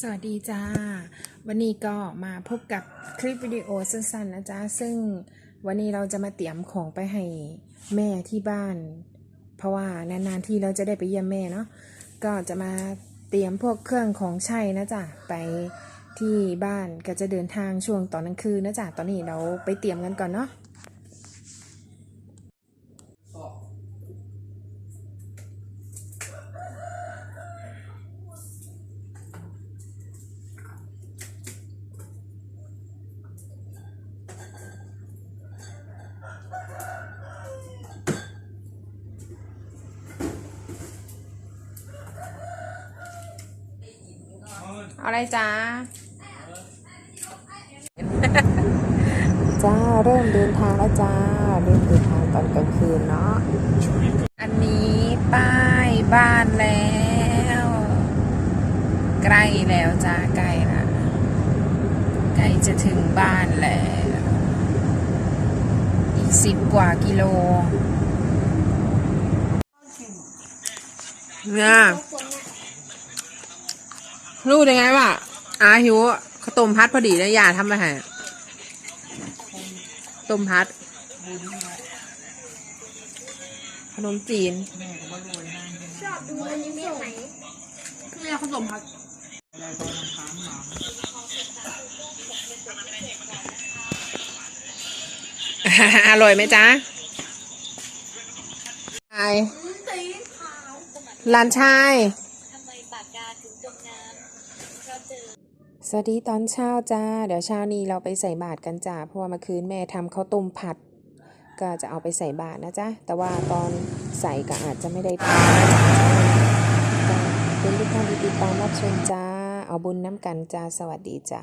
สวัสดีจ้า วันนี้ก็มาพบกับคลิปวิดีโอสั้นๆนะจ๊ะ ซึ่งวันนี้เราจะมาเตรียมของไปให้แม่ที่บ้าน เพราะว่านานๆที่เราจะได้ไปเยี่ยมแม่เนาะ ก็จะมาเตรียมพวกเครื่องของใช้นะจ๊ะ ไปที่บ้านก็จะเดินทางช่วงตอนกลางคืนนะจ๊ะ ตอนนี้เราไปเตรียมกันก่อนเนาะ อาอะไรจ้าจ้าเริ่มเดินทางแล้วจ้าเริ่มเดินทางตอนกลางคืนเนาะอันนี้ป้ายบ้านแล้ว ใกล้แล้วจ้าใกล้ละใกล้จะถึงบ้านแล้ว อีกสิบกว่ากิโลเนี่ย รู้ได้ไงว่าอาหิวข้าวต้มพัดพอดีนะยาทำไปให้ต้มพัดขนมจีนชอบดูอันนี้เมฆไหนเนี่ยข้าวต้มพัดอร่อยไหมจ๊ะชายสีขาวหลานชาย สวัสดีตอนเช้าจ้า เดี๋ยวเช้านี้เราไปใส่บาตรกันจ้า เพราะว่าเมื่อคืนแม่ทำข้าวต้มผัด ก็จะเอาไปใส่บาตรนะจ๊ะ แต่ว่าตอนใส่ก็อาจจะไม่ได้ทำนจ๊ะก็เป็นทุกท่านที่ติดตามรับชมจ้า เอาบุญน้ำกันจ้า สวัสดีจ้า